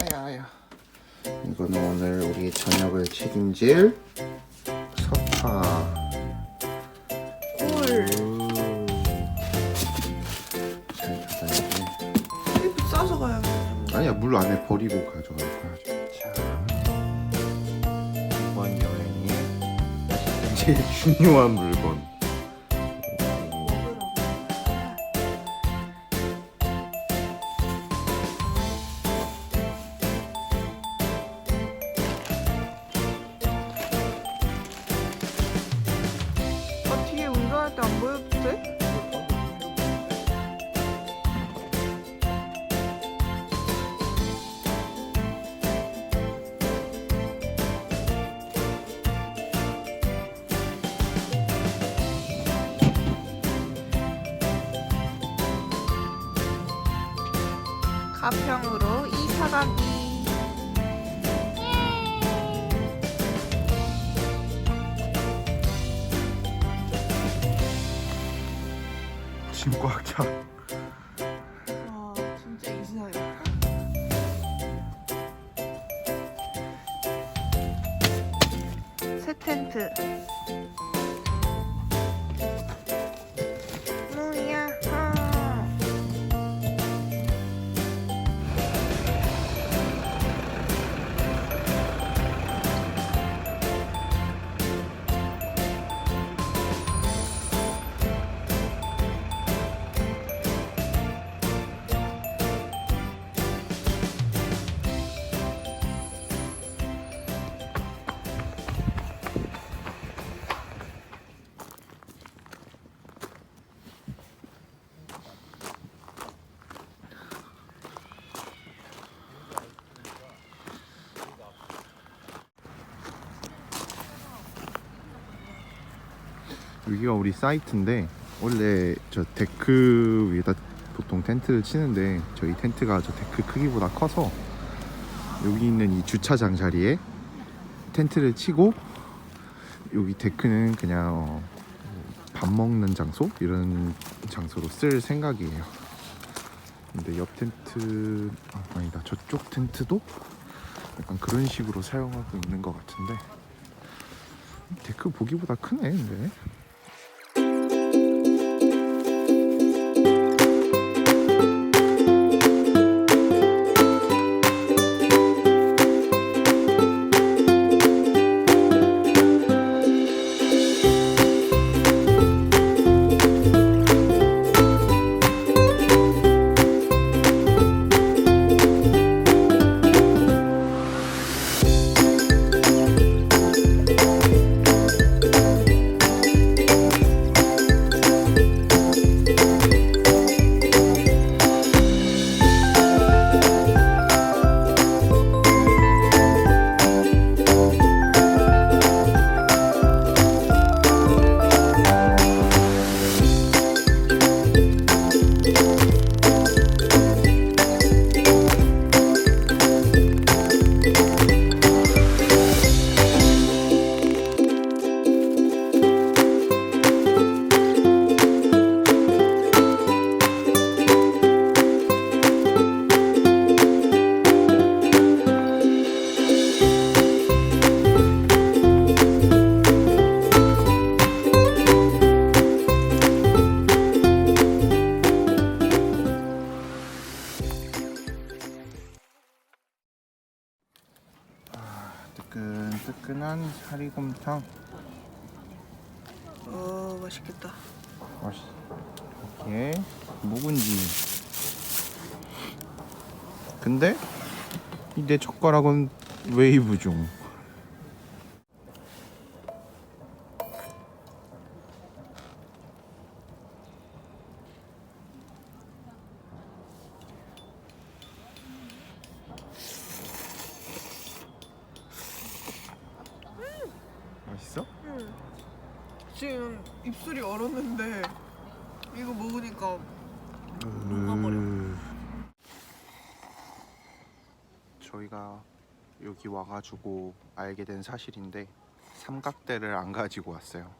아야 아야 이거는 오늘 우리 저녁을 책임질 석파 꿀. 오. 잘 닫아야지 테이프 싸서 가야 돼. 아니야 물 안에 버리고 가져갈 거야 자 이번 여행이 제일 중요한 물건 가평으로 이사 가기. 차. 와 여기가 우리 사이트인데 원래 저 데크 위에다 보통 텐트를 치는데 저희 텐트가 저 데크 크기보다 커서 여기 있는 이 주차장 자리에 텐트를 치고 여기 데크는 그냥 어, 밥 먹는 장소 이런 장소로 쓸 생각이에요. 근데 옆 텐트 아, 아니다 저쪽 텐트도 약간 그런 식으로 사용하고 있는 것 같은데 데크 보기보다 크네 근데. 사리곰탕. 어 맛있겠다. 맛있어. 오케이. 묵은지. 근데 이 내 젓가락은 웨이브 중 맛있어? 지금 입술이 얼었는데 이거 먹으니까 음. 저희가 여기 와가지고 알게 된 사실인데 삼각대를 안 가지고 왔어요.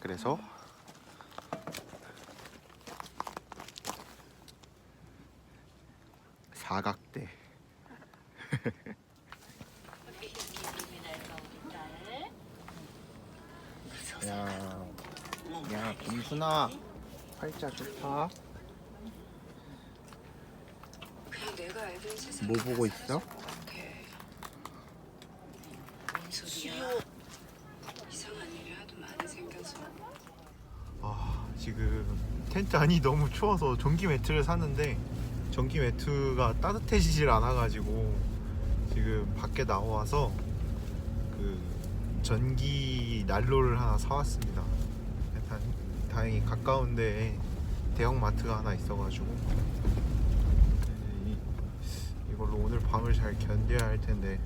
그래서 사각대 야, 야, 곰순아, 팔자 좋다. 뭐 보고 있어? 아, 지금 텐트 안이 너무 추워서 전기 매트를 샀는데 전기 매트가 따뜻해지질 않아가지고 지금 밖에 나와서 그 전기 난로를 하나 사왔습니다. 다행히 가까운데 대형 마트가 하나 있어가지고 이- 이걸로 오늘 밤을 잘 견뎌야 할 텐데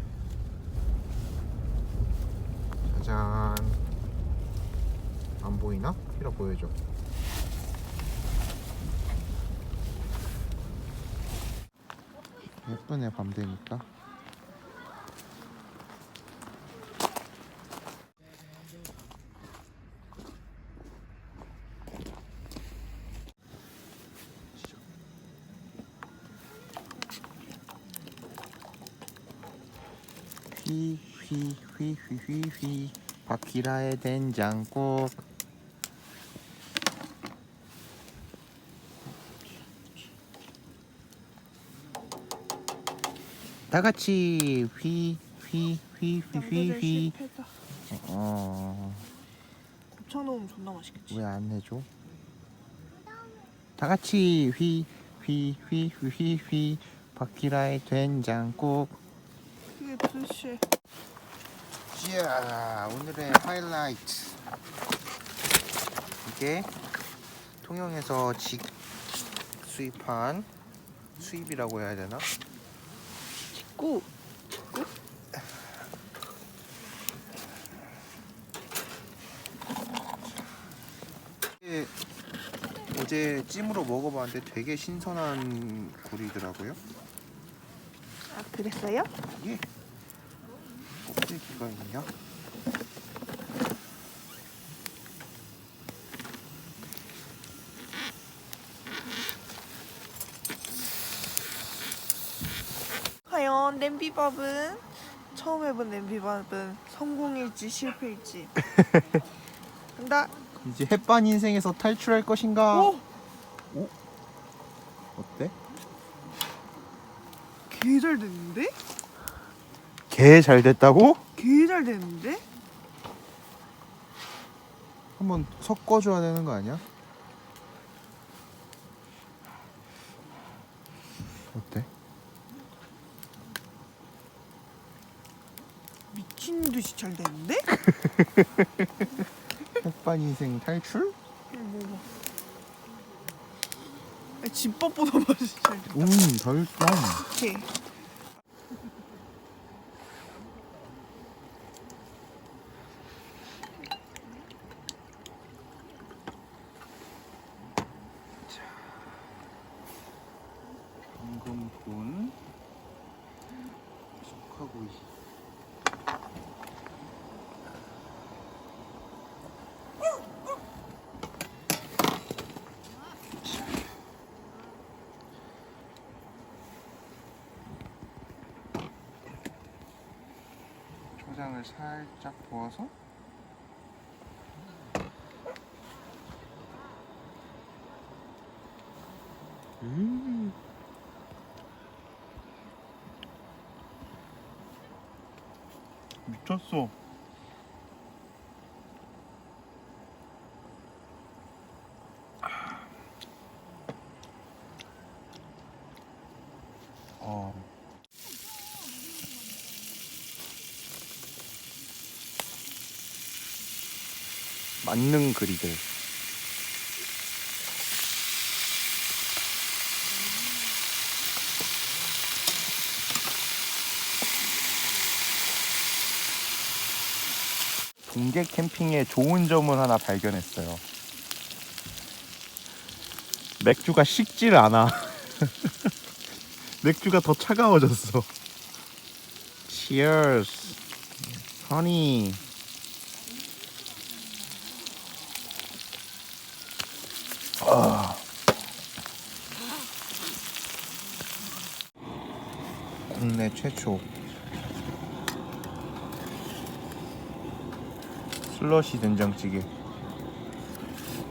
짜잔 안 보이나? 피라 보여줘. 예쁘네 밤 되니까. 휘휘휘휘휘휘 바퀴라의 된장국 다 같이 휘휘휘휘휘휘. 어. 곱창 넣으면 존나 맛있겠지. 왜 안 해줘? 다 같이 휘휘휘휘휘휘 바퀴라의 된장국 그게 도대체 자 오늘의 하이라이트 이게 통영에서 직 수입한 수입이라고 해야 되나? 꾸 이게 어제 찜으로 먹어봤는데 되게 신선한 굴이더라고요. 아 그랬어요? 이 게 껍데기가 있냐? 과연 냄비밥은 처음 해본 냄비밥은 성공일지 실패일지. 간다. 이제 햇반 인생에서 탈출할 것인가? 오, 어때? 개잘 됐는데? 개 잘 됐다고? 개잘 됐는데? 한번 섞어줘야 되는 거 아니야? 어때? 미친 듯이 잘 됐는데? 햇반 인생 탈출? 먹어. 야, 집밥보다 맛이 잘 됐다. 음, 덜쌈. 개. 방금 초장을 살짝 부어서 음. 미쳤어. 어. 만능 그리들. 동계 캠핑의 좋은 점을 하나 발견했어요. 맥주가 식질 않아. 맥주가 더 차가워졌어. Cheers, honey. 국내 최초 슬러시 된장찌개.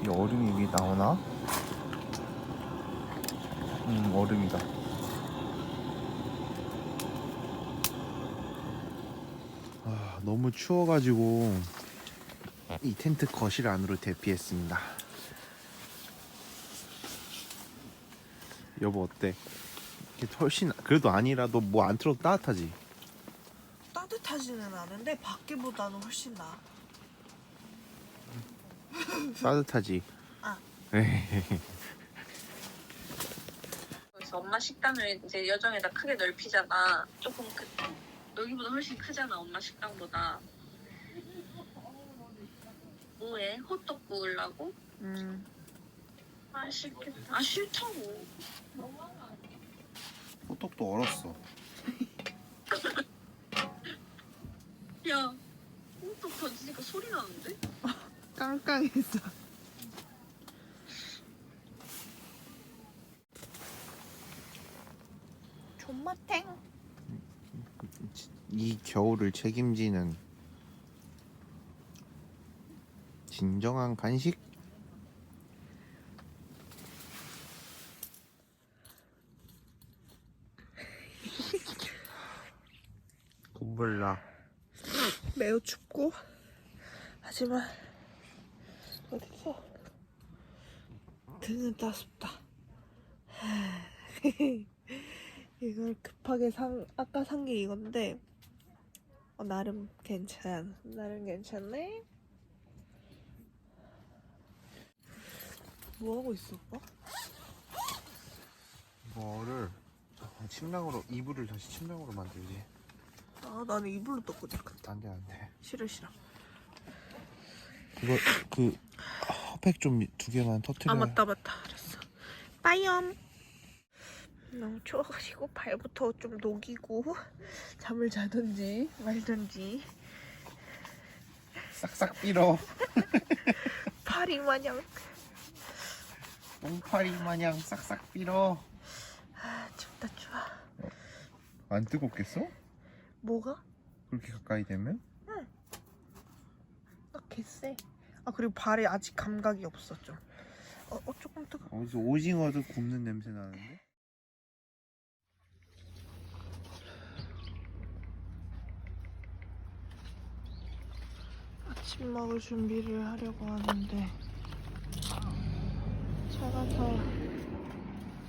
이 얼음이 위에 나오나? 음 얼음이다. 아 너무 추워가지고 이 텐트 거실 안으로 대피했습니다 여보 어때? 이게 훨씬 그래도 아니라도 뭐 안 틀어도 따뜻하지 따뜻하지는 않은데 밖에보다는 훨씬 나. 따뜻하지 아. 그래서 엄마 식당을 이제 여정에다 크게 넓히잖아. 조금 크, 여기보다 훨씬 크잖아. 엄마 식당보다. 뭐해? 호떡 구우려고? 음. 아 싫겠다. 아 싫다고. 호떡도 얼었어 야, 호떡 던지니까 소리 나는데? 깡깡했어. 존맛탱. 이 겨울을 책임지는 진정한 간식 눈물 나 매우 춥고 하지만 어딨어? 등은 따숩다. 이걸 급하게 산 아까 산 게 이건데 어, 나름 괜찮. 나름 괜찮네. 뭐 하고 있어, 오빠? 이거를 침낭으로 이불을 다시 침낭으로 만들지 아, 나는 이불로 떴거든. 안돼 안돼 싫어 싫어. 이거 그 핫팩 좀 두 개만 터트려. 아 맞다 맞다. 알았어. 빠이엄 너무 추워가지고 발부터 좀 녹이고 잠을 자든지 말든지. 싹싹 빌어 파리 마냥. 똥파리 마냥 싹싹 빌어 아 춥다 추워. 안 뜨겁겠어? 뭐가? 그렇게 가까이 되면? 아 개쎄 아 그리고 발에 아직 감각이 좀 어, 어 조금 뜨거 어디서 오징어도 굽는 냄새 나는데? 아침 먹을 준비를 하려고 하는데 차가 더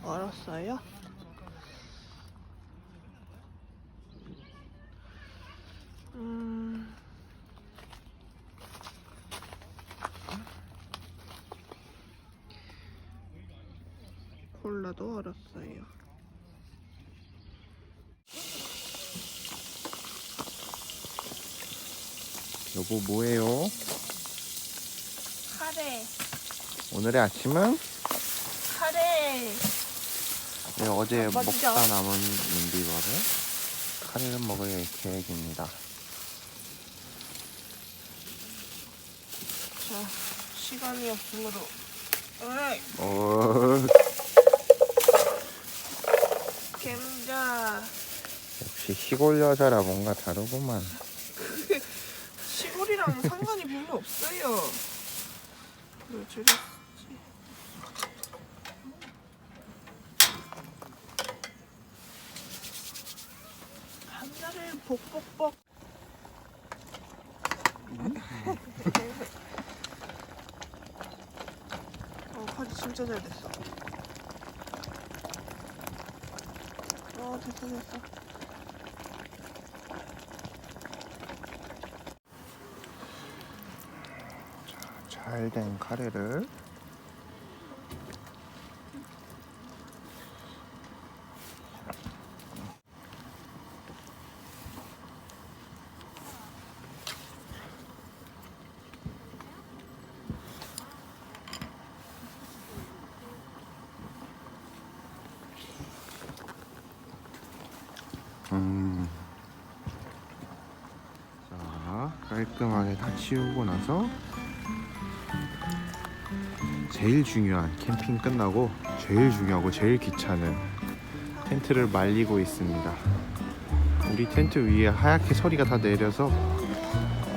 얼었어요? 음... 콜라도 얼었어요. 여보 뭐해요? 카레, 오늘의 아침은 카레. 네, 어제 먼저. 먹다 남은 윤비버를 카레를 먹을 계획입니다. 자, 시간이 없으므로. 어이, 어, gem자. 역시 시골 여자라 뭔가 다르구만. 시골이랑 상관이 별로 없어요. 한자를 복복복. 어, 카드 진짜 잘 됐어. 어, 됐어, 됐어. 잘된 카레를 음. 자, 깔끔하게 다 치우고 나서 제일 중요한 캠핑 끝나고 제일 중요하고 제일 귀찮은 텐트를 말리고 있습니다. 우리 텐트 위에 하얗게 서리가 다 내려서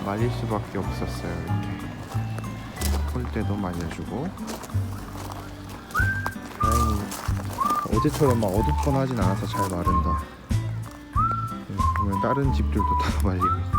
말릴 수밖에 없었어요. 이렇게 폴대도 말려주고 다행히 어제처럼 막 어둡거나 하진 않아서 잘 마른다. 보면 다른 집들도 다 말리고 있어.